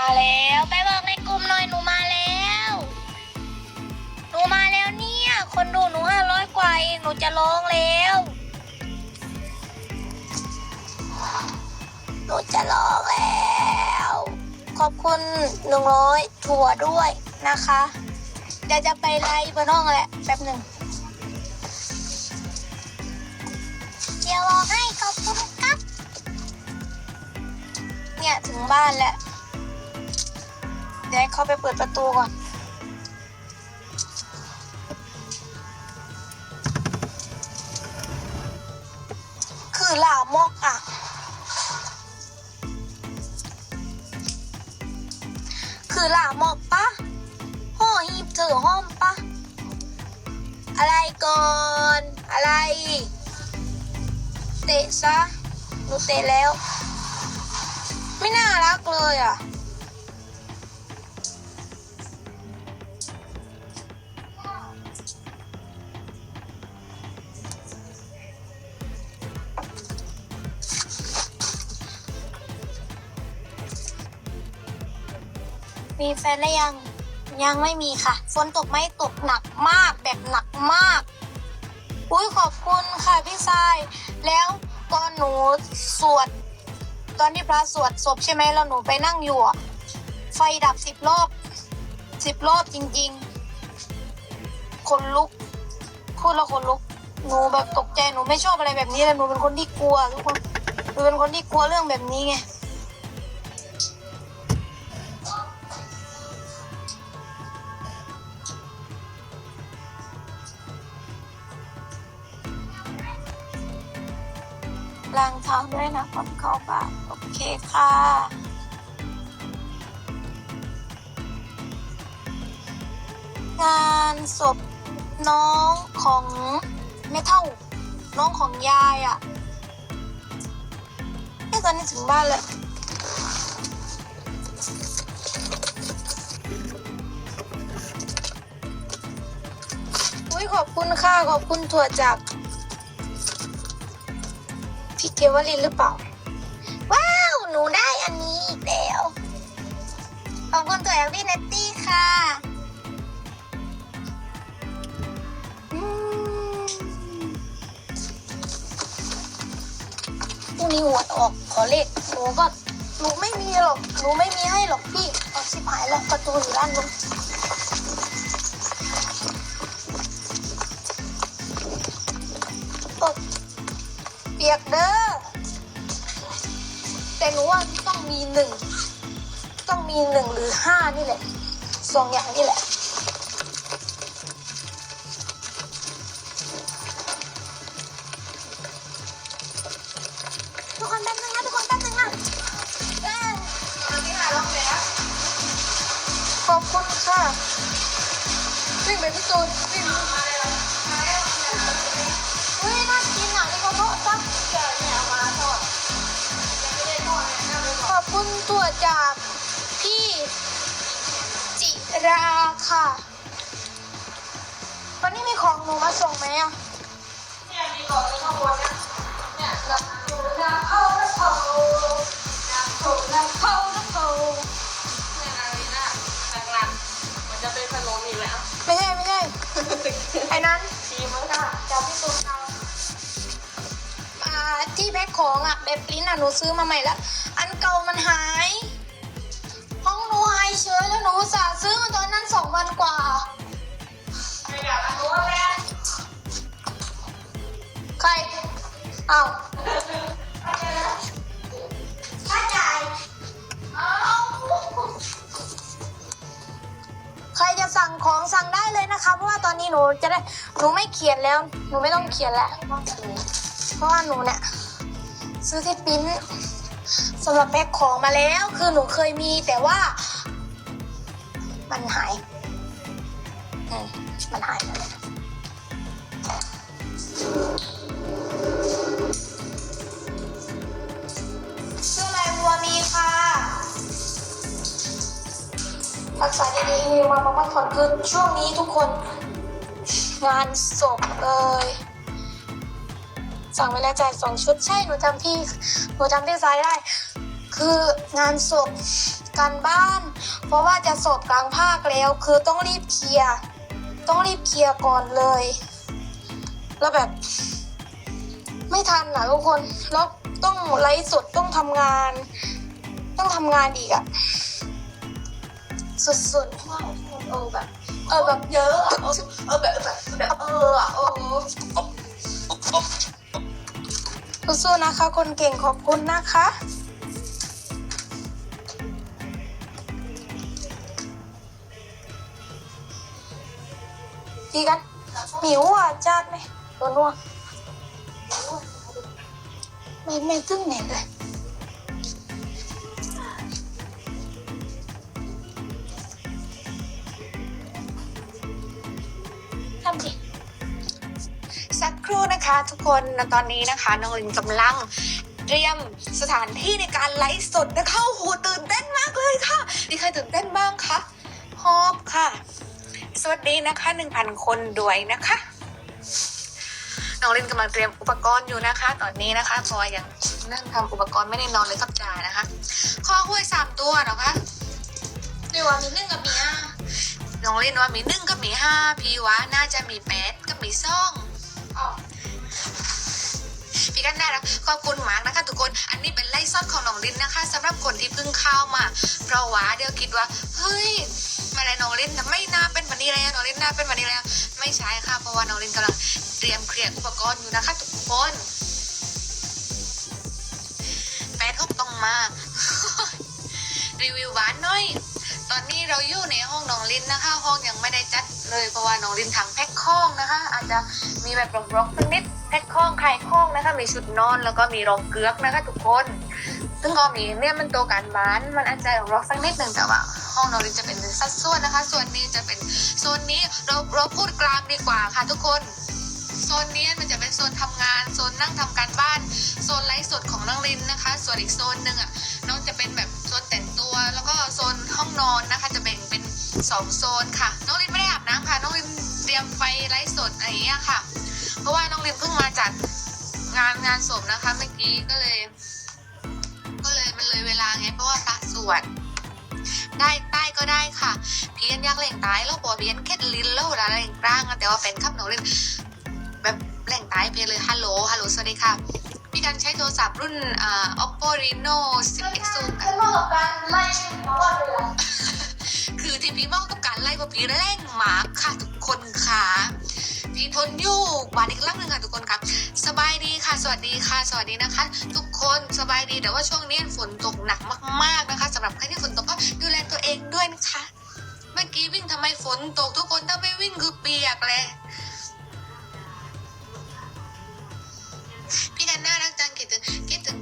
มาแล้วไปบอกในกลุ่มหน่อยหนูมาแล้ว หนูมาแล้วเนี่ย คนดูหนูห้าร้อยกว่าเองหนูจะร้องแล้ว หนูจะร้องแล้ว ขอบคุณหนึ่งร้อยถั่วด้วยนะคะเดี๋ยวจะไปไลฟ์บนห้องแหละแป๊บหนึ่งเดี๋ยวรอให้ขอบคุณครับ เนี่ยถึงบ้านแล้ว เดี๋ยวให้เขาไปเปิดประตูก่อน คือหลามอกอะ คือหลามอกปะห่อหีบถือห้อมปะ อะไรก่อน อะไร เตะซะหนูเตะแล้ว ไม่น่ารักเลยอะ มีแฟนแล้วยังยังไม่มีค่ะฝนตกไหม่ตกหนักมากแบบหนักมาก อุ้ยขอบคุณค่ะพี่ทราย แล้วตอนหนูสวด ตอนที่พระสวดศพใช่ไหมแล้วหนูไปนั่งอยู่อะไฟดับสิบรอบสิบรอบจริงๆคนลุกพูดแล้วคนลุกหนูแบบตกใจหนูไม่ชอบอะไรแบบนี้เลยหนูเป็นคนที่กลัวทุกคนหนูเป็นคนที่กลัวเรื่องแบบนี้ไง ท้าด้วยนะก่อนเข้าบ้านโอเคค่ะงานศพน้องของไม่เท่าน้องของยายอะ่ะแค่ตอนนี้ถึงบ้านแล้วอุ้ยขอบคุณค่ะ ขอบคุณถั่วจาก กวลินหรือเปล่า ว้าว หนูได้อันนี้อีกแล้วขอบคุณตัวอย่างพี่เนตตี้ค่ะอืมพรุ่งนี้หวยออกขอเลขหนูก็หนูไม่มีหรอกหนูไม่มีให้หรอกพี่เอาชิบหายแล้วประตูอยู่ด้านบน มีหนึ่งหรือห้านี่แหละสองอย่างนี่แหละ ทุกคนแป๊บนึงนะทุกคนแป๊บนึงนะเอ้ยขอบคุณค่ะวิ่งไปพี่ตูนวิ่งเฮ้ยน่ากินอะนี่เขาทอดจ้ะขอบคุณตัวจาก ราค่ะ วันนี้มีของหนูมาส่งไหมอะเนี่ยมีกล่องในข้างบนนี่ยเนี่ยน้ำถูน้ำเข้าน้ำเข้าน้ำถูน้ำเข้าน้ำเข้าเนี่ยนาลีน่าหนักๆมันจะเป็นขนมอีกแล้วไม่ใช่ไม่ใช่ ไอ้นั้นชีมั้งค่ะจากพี่ตูนเอาอ่าที่แพ็คของอะแบบปริ้นอะหนูซื้อมาใหม่แล้ว อันเก่ามันหาย พันสอนกว่าไม่อยากรู้แล้วใครอ้าวถ้าจ่ายเอาใครจะสั่งของสั่งได้เลยนะคะ เพราะว่าตอนนี้หนูจะได้หนูไม่เขียนแล้ว หนูไม่ต้องเขียนแล้ว เพราะว่าหนูเนี่ยซื้อที่ปิ้นสำหรับแพ็คของมาแล้ว คือหนูเคยมีแต่ว่า มันหาย มันหายไปแล้วเสื้อลายบัวมีค่ะรักษาดีๆมามาพักผ่อนคือช่วงนี้ทุกคน งานศพเลยสั่งเวลาจ่ายสองชุดใช่หนูจำพี่หนูจำพี่ซ้ายได้คคืองานศพการบ้าน เพราะว่าจะสอบกลางภาคแล้ว คือต้องรีบเคลียร์ ต้องรีบเคลียร์ก่อนเลย แล้วแบบ ไม่ทันนะทุกคน แล้วต้องไลฟ์สดต้องทำงาน ต้องทำงานอีกอะสุดๆเออแบบเออแบบเยอะอะเออเออแบบแบบแบบเอออะเออสู้ๆนะคะ คนเก่งขอบคุณนะคะ ดีกันหมิวอะจัดไหมตัวนัวไม่ไม่ตึ้งไหนเลยทำดิสักครู่นะคะทุกคนตอนนี้นะคะน้องลินกำลังเตรียมสถานที่ในการไลฟ์สดนะคะโอ้โหตื่นเต้นมากเลยค่ะมีใครตื่นเต้นบ้างคะฮอบค่ะ สวัสดีนะคะหนึ่งพันคนด้วยนะคะน้องลินกำลังเตรียมอุปกรณ์อยู่นะคะ ตอนนี้นะคะพลอยยังนั่งทำอุปกรณ์ไม่ได้นอนเลยครับจ่านะคะข้อห้วยสามตัวเหรอคะเดี๋ยววันนี้นึ่งกับเมียน้องลินว่ามีหนึ่งกับมีห้าพี่ว่าน่าจะมีแปดกับมีสองอ๋อพี่กันได้แล้วขอบคุณมากนะคะทุกคน อันนี้เป็นไล่ซอดของน้องลินนะคะสำหรับคนที่เพิ่งเข้ามา เพราะว่าเดี๋ยวคิดว่า เฮ้ย มาเลยน้องลินทำไม่น่า เป็นวันนี้แล้วน้องลินน่าเป็นวันนี้แล้ว ไม่ใช่ค่ะเพราะว่าน้องลินกำลังเตรียมเคลียร์อุปกรณ์อยู่นะคะทุกคนแปดหกต้องมา รีวิวบ้านหน่อย ตอนนี้เราอยู่ในห้องน้องลินนะคะ ห้องยังไม่ได้จัดเลยเพราะว่าน้องลินถังแพ็คข้องนะคะ อาจจะมีแบบรกๆสักนิดแพ็คข้องไข่ข้องนะคะ มีชุดนอนแล้วก็มีรองเกือกนะคะ ทุกคน ซึ่งก็มีเนี่ยมันตัวการบ้าน มันอาจจะรกสักนิดหนึ่งแต่ว่าห้องน้องลินจะเป็นสัดส่วนนะคะ ส่วนนี้จะเป็นโซนนี้เราเราพูดกลางดีกว่าค่ะทุกคนโซนนี้มันจะเป็นโซนทำงานโซนนั่งทำการบ้านโซนไลฟ์สดของน้องลินนะคะ ส่วนอีกโซนหนึ่งอะน้องจะเป็นแบบโซนแต่งตัว แล้วก็โซนห้องนอนนะคะ จะแบ่งเป็นสองโซนค่ะน้องลินไม่ได้อาบน้ำค่ะน้องลินเตรียมไฟไลฟ์สดอะไรอย่างเงี้ยค่ะ เพราะว่าน้องลินเพิ่งมาจากงานงานศพนะคะเมื่อกี้ก็เลย เลยเวลาไงเพราะว่าพระสวดได้ใต้ก็ได้ค่ะ เพียนยากเล่งตายแล้วบอเพียนเคล็ดลิ้นแล้วเวลาเล่งกลางแต่ว่าเป็นขับน้องลินแบบแหล่งตายเพลเลยฮัลโหลฮัลโหลสวัสดีค่ะพี่กันใช้โทรศัพท์รุ่นอ่ oppo reno 10 x zoom คือที่พี่เมากับการไล่ว่าพี่แรงหมาค่ะทุกคนค่ะ พี่ทนอยู่บ้านอีกรอบหนึ่งค่ะทุกคนค่ะสบายดีค่ะ สวัสดีค่ะ สวัสดีนะคะ ทุกคนสบายดีแต่ว่าช่วงนี้ฝนตกหนักมากๆนะคะสำหรับใครที่ฝนตกก็ดูแลตัวเองด้วยนะคะ เมื่อกี้วิ่งทำไมฝนตกทุกคนถ้าไม่วิ่งคือเปียกเลยพี่กันน่านะ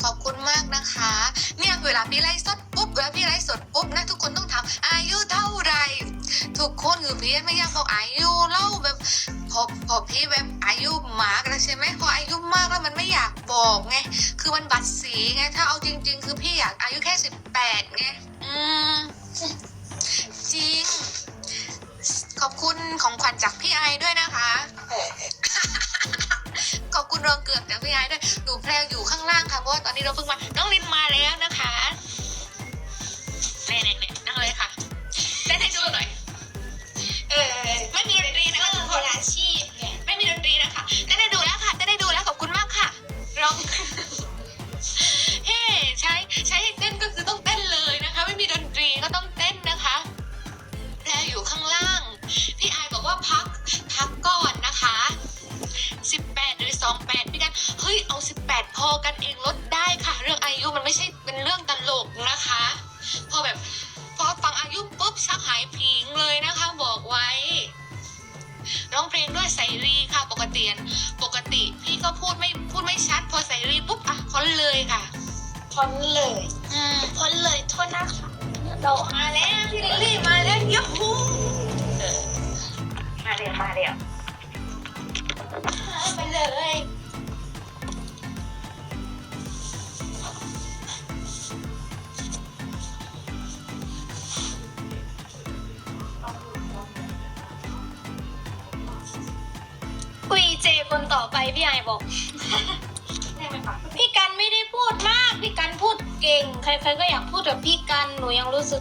ขอบคุณมากนะคะ เนี่ยเวลาพี่ไลฟ์สดปุ๊บเวลาพี่ไลฟ์สดปุ๊บนะทุกคนต้องถามอายุเท่าไหรทุกคนคือพี่ไม่อยากบอกอายุเล่าแบบพอพอพี่แบบอายุมากแล้วใช่ไหมพออายุมากแล้วมันไม่อยากบอกไงคือมันบัตรสีไงถ้าเอาจริง ๆ คือพี่อยากอายุแค่สิบแปดไงอืมจริง ขอบคุณของขวัญจากพี่ไอด้วยนะคะ เรองเกือบจากพี่ไอ้ด้วยหนูแพลวอยู่ข้างล่างค่ะเพราะว่าตอนนี้เราเพิ่งมา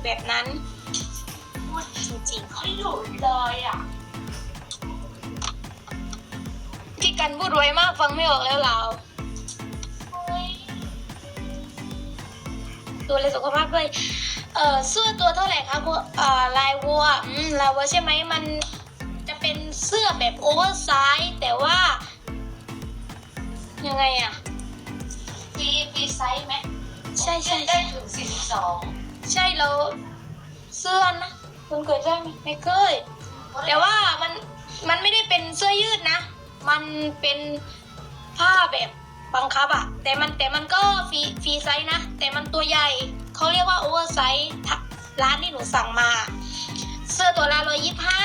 แบบนั้นพูดจริงๆเขาอยู่เลยอะ พี่กันพูดไวมากฟังไม่ออกแล้วเราเฮ้ยดูแลสุขภาพด้วย เอ่อเสื้อตัวเท่าไหร่คะพวกเอ่อลายวัวอืมลายวัวใช่ไหมมันจะเป็นเสื้อแบบโอเวอร์ไซส์แต่ว่า ยังไงอะปีปีไซส์ไหมใช่ใช่ได้ใช่ถึงสี่สิบสอง ใช่แล้วเสื้อนะคุณเคยได้ไหมไม่เคย แต่ว่ามันมันไม่ได้เป็นเสื้อยืดนะ มันเป็นผ้าแบบบังคับอะแต่มันแต่มันก็ฟรีฟรีไซส์นะ แต่มันตัวใหญ่เขาเรียกว่าโอเวอร์ไซส์ร้านที่หนูสั่งมา เสื้อตัวละร้อยยี่ห้า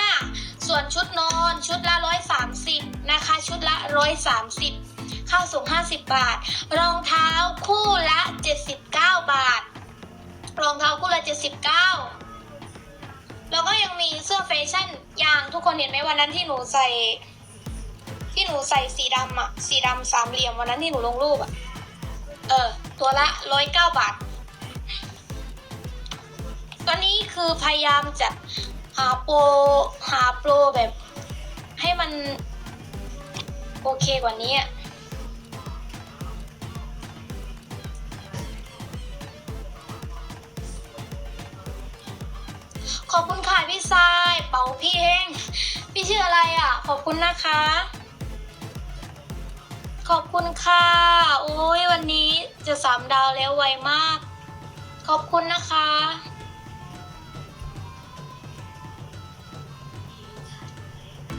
ส่วนชุดนอนชุดละร้อยสามสิบนะคะ ชุดละร้อยสามสิบข้าวสูงห้าสิบบาท รองเท้าคู่ละเจ็ดสิบเก้าบาท รองเท้าคู่ละเจ็ดสิบเก้าแล้วก็ยังมีเสื้อแฟชั่นอย่างทุกคนเห็นไหมวันนั้นที่หนูใส่ ที่หนูใส่สีดำอะสีดำสามเหลี่ยมวันนั้นที่หนูลงรูปอะเออ ตัวละร้อยเก้าบาท ตอนนี้คือพยายามจะหาโปรหาโปรแบบ ให้มัน โอเคกว่านี้อะ ขอบคุณค่ะพี่ทรายเป๋าพี่เองพี่ชื่ออะไรอะ ขอบคุณนะคะ ขอบคุณค่ะโอ้ยวันนี้จะสามดาวแล้วไวมาก ขอบคุณนะคะ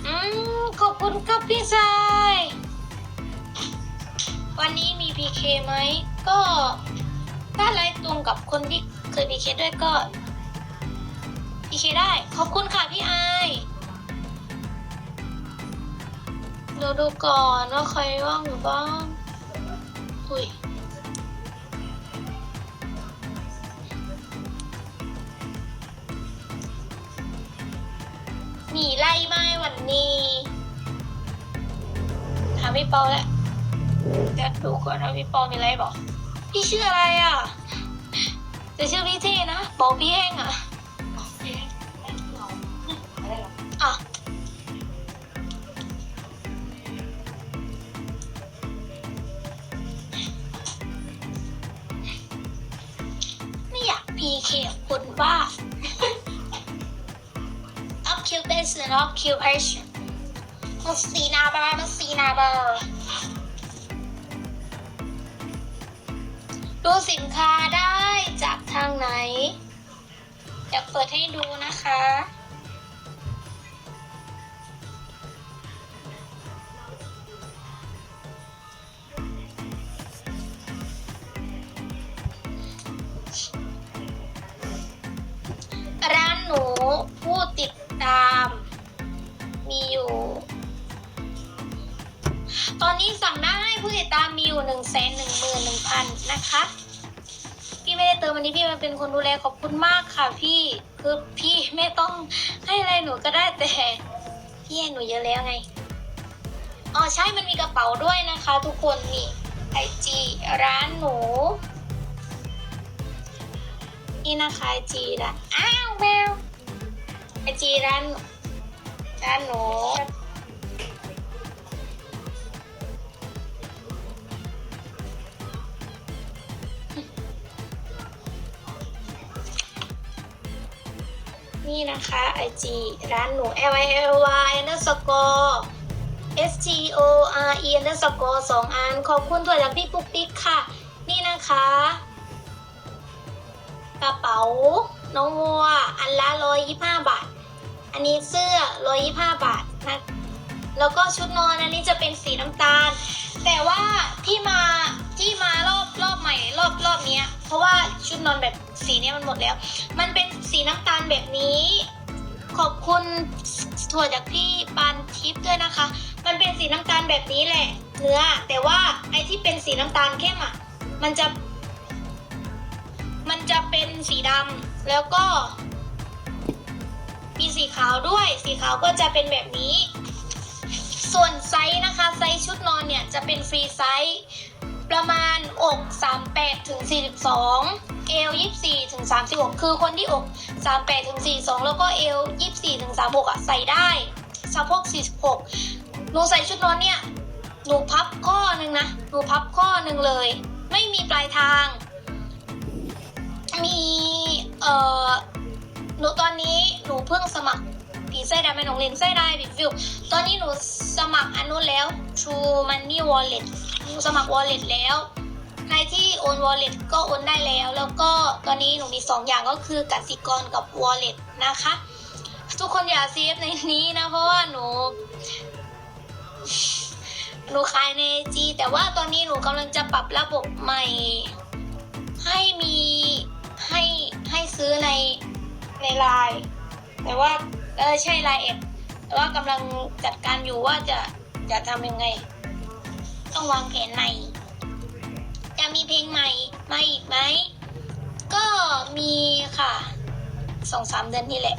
อืมขอบคุณครับพี่ทรายวันนี้มี PK ไหมก็ถ้าไลฟ์ตรงกับคนที่เคย PK ด้วยก็ PK ได้ ขอบคุณค่ะพี่ไอายดูดูก่อนว่าใครว่างอยู่บ้าง อุ้ยมีไล่ไม้วันนี้ถามพี่เปาแล้วจะดูก่อนว่าพี่เปามีอะไรบอก พี่ชื่ออะไรอะ จะชื่อพี่เท่นะบอกพี่แห้งอะ คกับคุณว่า occupation occupation มันสีนาบามันสีนาบาดูสินค้าได้จากทางไหนอยากเปิดให้ดูนะคะ นะคะ พี่ไม่ได้เติมวันนี้พี่มาเป็นคนดูแลขอบคุณมากค่ะ พี่คือพี่ไม่ต้องให้อะไรหนูก็ได้แต่พี่ให้หนูเยอะแล้วไงอ๋อใช่มันมีกระเป๋าด้วยนะคะ ทุกคนนี่ไอจีร้านหนูนี่นะคะไอจีร้านอ้าวแมวไอจีร้านร้านหนู นี่นะคะไอจีร้านหนู L I L Y underscore S T O R E underscore สองอัน ขอบคุณตัวจากพี่ปุ๊กปิ๊กค่ะ นี่นะคะ กระเป๋า น้องวัว อันละร้อยยี่ห้าบาท อันนี้เสื้อร้อยยี่ห้าบาทนะแล้วก็ชุดนอนอันนี้จะเป็นสีน้ำตาล แต่ว่าที่มา ที่มารอบรอบใหม่รอบรอบเนี้ย เพราะว่าชุดนอนแบบสีเนี้ยมันหมดแล้ว มันเป็นสีน้ำตาลแบบนี้ ขอบคุณถั่วจากพี่ปานทิพย์ด้วยนะคะ มันเป็นสีน้ำตาลแบบนี้แหละ เนื้อ แต่ว่าไอ้ที่เป็นสีน้ำตาลเข้มอะ มันจะ มันจะเป็นสีดำแล้วก็ มีสีขาวด้วย สีขาวก็จะเป็นแบบนี้ ส่วนไซส์นะคะ ไซส์ชุดนอนเนี่ยจะเป็นฟรีไซส์ ประมาณอก38ถึง42 เอว24ถึง36 คือคนที่อก38ถึง42 แล้วก็เอว24ถึง36อะใส่ได้สะโพก46หนูใส่ชุดนอนเนี่ยหนูพับข้อหนึ่งนะหนูพับข้อหนึ่งเลย ไม่มีปลายทาง มีเอ่อหนูตอนนี้หนูเพิ่งสมัครผีไส้ดำเป็นองลินไส้ได้บิฟิวตอนนี้หนูสมัครอันนู้นแล้ว True Money Wallet สมัคร Wallet แล้ว ใครที่โอน Wallet ก็โอนได้แล้ว แล้วก็ตอนนี้หนูมี 2 อย่างก็คือกสิกรกับ Wallet นะคะ ทุกคนอย่าเซฟในนี้นะ เพราะว่าหนู หนูขายในจีแต่ว่าตอนนี้หนูกำลังจะปรับระบบใหม่ ให้มีให้ให้ซื้อในในไลน์แต่ว่าเออใช่ไลน์เอ็ดแต่ว่ากำลังจัดการอยู่ว่าจะจะทำยังไง ต้องวางแผนใหม่ จะมีเพลงใหม่มาอีกไหม ก็มีค่ะสองสามเดือนนี่แหละ